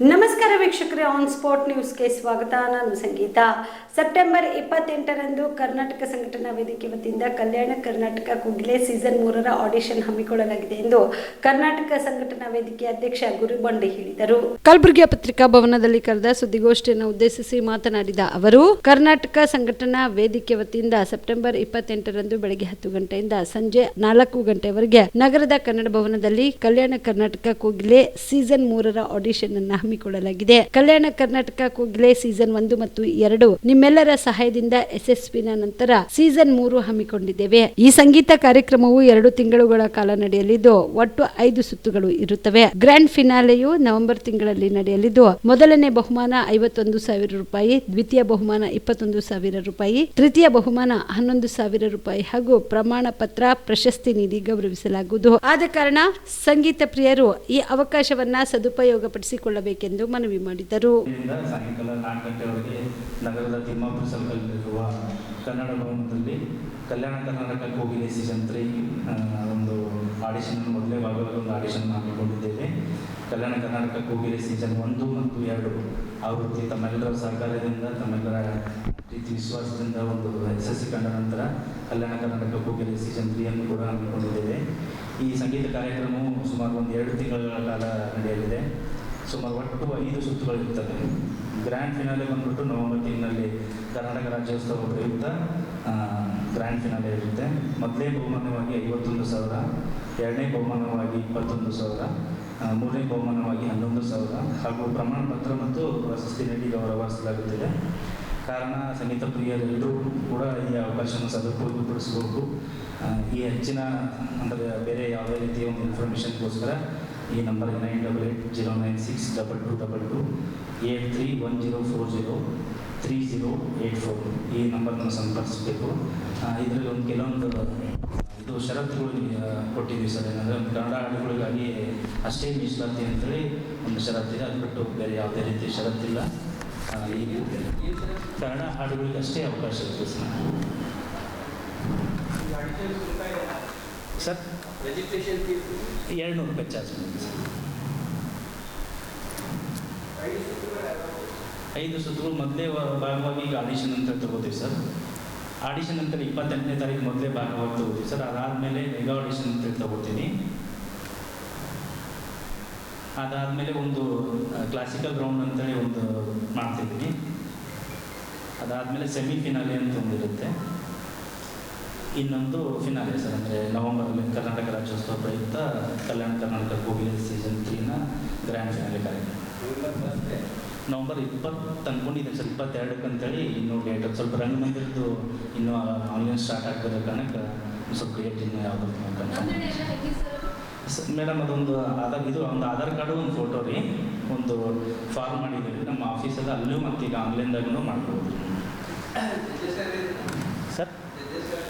ನಮಸ್ಕಾರ ವೀಕ್ಷಕರೇ on spot ನ್ಯೂಸ್ಗೆ ಸ್ವಾಗತ. ನಾನು ಸಂಗೀತ. ಸೆಪ್ಟೆಂಬರ್ ಇಪ್ಪತ್ತೆಂಟರಂದು ಕರ್ನಾಟಕ ಸಂಘಟನಾ ವೇದಿಕೆ ವತಿಯಿಂದ ಕಲ್ಯಾಣ ಕರ್ನಾಟಕ ಕುಗ್ಲೆ ಸೀಸನ್ ಮೂರರ ಆಡಿಷನ್ ಹಮ್ಮಿಕೊಳ್ಳಲಾಗಿದೆ ಎಂದು ಕರ್ನಾಟಕ ಸಂಘಟನಾ ವೇದಿಕೆ ಅಧ್ಯಕ್ಷ ಗುರುಬಂಡೆ ಹೇಳಿದರು. ಕಲಬುರಗಿಯ ಪತ್ರಿಕಾ ಭವನದಲ್ಲಿ ಕರೆದ ಸುದ್ದಿಗೋಷ್ಠಿಯನ್ನು ಉದ್ದೇಶಿಸಿ ಮಾತನಾಡಿದ ಅವರು, ಕರ್ನಾಟಕ ಸಂಘಟನಾ ವೇದಿಕೆ ವತಿಯಿಂದ ಸೆಪ್ಟೆಂಬರ್ ಇಪ್ಪತ್ತೆಂಟರಂದು ಬೆಳಗ್ಗೆ ಹತ್ತು ಗಂಟೆಯಿಂದ ಸಂಜೆ ನಾಲ್ಕು ಗಂಟೆವರೆಗೆ ನಗರದ ಕನ್ನಡ ಭವನದಲ್ಲಿ ಕಲ್ಯಾಣ ಕರ್ನಾಟಕ ಕುಗಿಲೆ ಸೀಸನ್ ಮೂರರ ಆಡಿಷನ್ ಅನ್ನು ಹಮ್ಮಿಕೊಳ್ಳಲಾಗಿದೆ. ಕಲ್ಯಾಣ ಕರ್ನಾಟಕ ಕೋಗಿಲೆ ಸೀಸನ್ ಒಂದು ಮತ್ತು ಎರಡು ನಿಮ್ಮೆಲ್ಲರ ಸಹಾಯದಿಂದ ಯಶಸ್ವಿನ ನಂತರ ಸೀಸನ್ ಮೂರು ಹಮ್ಮಿಕೊಂಡಿದ್ದೇವೆ. ಈ ಸಂಗೀತ ಕಾರ್ಯಕ್ರಮವು ಎರಡು ತಿಂಗಳುಗಳ ಕಾಲ ನಡೆಯಲಿದ್ದು, ಒಟ್ಟು ಐದು ಸುತ್ತುಗಳು ಇರುತ್ತವೆ. ಗ್ರ್ಯಾಂಡ್ ಫಿನಾಲೆಯು ನವೆಂಬರ್ ತಿಂಗಳಲ್ಲಿ ನಡೆಯಲಿದ್ದು, ಮೊದಲನೇ ಬಹುಮಾನ ಐವತ್ತೊಂದು ಸಾವಿರ ರೂಪಾಯಿ, ದ್ವಿತೀಯ ಬಹುಮಾನ ಇಪ್ಪತ್ತೊಂದು ಸಾವಿರ ರೂಪಾಯಿ, ತೃತೀಯ ಬಹುಮಾನ ಹನ್ನೊಂದು ಸಾವಿರ ರೂಪಾಯಿ ಹಾಗೂ ಪ್ರಮಾಣ ಪತ್ರ ಪ್ರಶಸ್ತಿ ನೀಡಿ ಗೌರವಿಸಲಾಗುವುದು. ಆದ ಕಾರಣ ಸಂಗೀತ ಪ್ರಿಯರು ಈ ಅವಕಾಶವನ್ನ ಸದುಪಯೋಗಪಡಿಸಿಕೊಳ್ಳಬೇಕೆಂದು ಮನವಿ ಮಾಡಿದರು. ಸಾಯಂಕಾಲ ನಾಲ್ಕು ಗಂಟೆವರೆಗೆ ನಗರದ ತಿಮ್ಮಾಪುರ ಸರ್ಕಲ್ನಲ್ಲಿರುವ ಕನ್ನಡ ಭವನದಲ್ಲಿ ಕಲ್ಯಾಣ ಕರ್ನಾಟಕ ಕೋಗಿಲೆ ಸೀಸನ್ ತ್ರೀ ಒಂದು ಆಡಿಷನ್ ಮೊದಲೇ ಭಾಗವಾಗಿ ಒಂದು ಆಡಿಷನ್ ಹಾಕಿಕೊಂಡಿದ್ದೇವೆ. ಕಲ್ಯಾಣ ಕರ್ನಾಟಕ ಕೋಗಿಲೆ ಸೀಸನ್ ಒಂದು ಮತ್ತು ಎರಡು, ಆವೃತ್ತಿ ತಮ್ಮೆಲ್ಲರ ಸಹಕಾರದಿಂದ, ತಮ್ಮೆಲ್ಲರ ಪ್ರೀತಿ, ವಿಶ್ವಾಸದಿಂದ ಒಂದು ಯಶಸ್ವಿ ಕಂಡ ನಂತರ ಕಲ್ಯಾಣ ಕರ್ನಾಟಕ ಕೋಗಿಲೆ ಸೀಸನ್ ತ್ರೀಯನ್ನು ಕೂಡ ಹಮ್ಮಿಕೊಂಡಿದ್ದೇವೆ ಈ ಸಂಗೀತ ಕಾರ್ಯಕ್ರಮವು ಸುಮಾರು ಒಂದು ಎರಡು ತಿಂಗಳ ಕಾಲ ನಡೆಯಲಿದೆ. ಸುಮಾರು ಒಟ್ಟು ಐದು ಸುತ್ತುಗಳಿರ್ತವೆ ಗ್ರ್ಯಾಂಡ್ ಫಿನಾಲೆ ಬಂದ್ಬಿಟ್ಟು ನವೆಂಬರ್ ತಿಂಗಳಲ್ಲಿ ಕರ್ನಾಟಕ ರಾಜ್ಯೋತ್ಸವ ಪ್ರಯುಕ್ತ ಗ್ರ್ಯಾಂಡ್ ಫಿನಾಲೆ ಇರುತ್ತೆ. ಮೊದಲನೇ ಬಹುಮಾನವಾಗಿ ಐವತ್ತೊಂದು ಸಾವಿರ, ಎರಡನೇ ಬಹುಮಾನವಾಗಿ ಇಪ್ಪತ್ತೊಂದು ಸಾವಿರ ಮೂರನೇ ಬಹುಮಾನವಾಗಿ ಹನ್ನೊಂದು ಸಾವಿರ, ಹಾಗೂ ಪ್ರಮಾಣ ಪತ್ರ ಮತ್ತು ಪ್ರಶಸ್ತಿ ನೀಡಿ ಗೌರವಿಸಲಾಗುತ್ತಿದೆ ಕಾರಣ ಸಂಗೀತ ಪ್ರಿಯರೆಲ್ಲರೂ ಕೂಡ ಈ ಅವಕಾಶವನ್ನು ಸದುಪಯೋಗಪಡಿಸಬೇಕು. ಈ ಹೆಚ್ಚಿನ, ಅಂದರೆ ಬೇರೆ ಯಾವುದೇ ರೀತಿಯ ಒಂದು ಇನ್ಫಾರ್ಮೇಷನ್ಗೋಸ್ಕರ ಈ number nine double eight zero nine six double two double two eight three one zero four zero three zero eight four ಈ ನಂಬರ್ನ ಸಂಪರ್ಕಿಸಬೇಕು. ಇದರಲ್ಲಿ ಒಂದು ಕೆಲವೊಂದು, ಇದು ಷರತ್ತುಗಳು ಕೊಟ್ಟಿದ್ವಿ ಸರ್. ಏನಂದರೆ ಕನ್ನಡ ಹಾಡುಗಳಿಗಾಗಿ ಅಷ್ಟೇ ಮೀಸಲಾತಿ ಅಂತೇಳಿ ಒಂದು ಷರತ್ತಿದೆ ಅದು ಬಿಟ್ಟು ಬೇರೆ ಯಾವುದೇ ರೀತಿ ಷರತ್ತಿಲ್ಲ ಈಗ ಕನ್ನಡ ಹಾಡುಗಳಿಗೆ ಅಷ್ಟೇ ಅವಕಾಶ ಇರ್ತದೆ ಸರ್. ಸರ್? ಎರಡು ನೂರು ರೂಪಾಯಿ ಚಾರ್ಜ್ ಮಾಡಿ ಸರ್. ಐದು ಸುತ್ತು ಮೊದಲೇ ಭಾಗವಾಗಿ ಈಗ ಆಡಿಷನ್ ಅಂತ ತಗೋತೀವಿ ಸರ್. ಆಡಿಷನ್ ನಂತರ ಇಪ್ಪತ್ತೆಂಟನೇ ತಾರೀಕು ಮೊದಲೇ ಭಾಗವಾಗಿ ತಗೋತೀವಿ ಸರ್. ಅದಾದಮೇಲೆ ಮೆಗಾ ಆಡಿಷನ್ ಅಂತ ತಗೋತೀನಿ. ಅದಾದಮೇಲೆ ಒಂದು ಕ್ಲಾಸಿಕಲ್ ಗ್ರೌಂಡ್ ಅಂತೇಳಿ ಒಂದು ಮಾಡ್ತಿದ್ದೀನಿ. ಅದಾದಮೇಲೆ ಸೆಮಿಫಿನಾಲಿ ಅಂತ ಒಂದಿರುತ್ತೆ. ಇನ್ನೊಂದು ಫಿನಾಲೆ ಸರ್, ಅಂದರೆ ನವಂಬರಲ್ಲಿ ಕರ್ನಾಟಕ ರಾಜ್ಯೋತ್ಸವ ಪ್ರಯುಕ್ತ ಕಲ್ಯಾಣ ಕರ್ನಾಟಕ ಕೋಗಿಲೆ ಸೀಸನ್ ತ್ರೀನ ಗ್ರ್ಯಾಂಡ್ ಫಿನಾಲೆ ಕಾರ್ಯಕ್ರಮ. ನವಂಬರ್ ಇಪ್ಪತ್ತು ಅಂದ್ಕೊಂಡಿದ್ದೆ ಸರ್, ಇಪ್ಪತ್ತೆರಡಕ್ಕೆ ಅಂತೇಳಿ ಇನ್ನೂ ಡೇಟ್ ಸ್ವಲ್ಪ ರಂಗಮಂದಿರದ್ದು ಇನ್ನೂ ಆನ್ಲೈನ್ ಸ್ಟಾರ್ಟ್ ಆಗ್ತಿರೋ ಕಾರಣಕ್ಕೆ ಸ್ವಲ್ಪ ಕ್ರಿಯೇಟ್ ಇನ್ನೂ ಯಾವುದು ಮೇಡಮ್ ಅದೊಂದು ಆಧಾರ್, ಇದು ಒಂದು ಆಧಾರ್ ಕಾರ್ಡು, ಒಂದು ಫೋಟೋ ರೀ. ಒಂದು ಫಾರ್ಮ್ ಮಾಡಿದ್ದೀವಿ. ನಮ್ಮ ಆಫೀಸಲ್ಲಿ ಅಲ್ಲೂ ಮತ್ತು ಈಗ ಆನ್ಲೈನ್ದಾಗೂ ಮಾಡ್ಬೋದು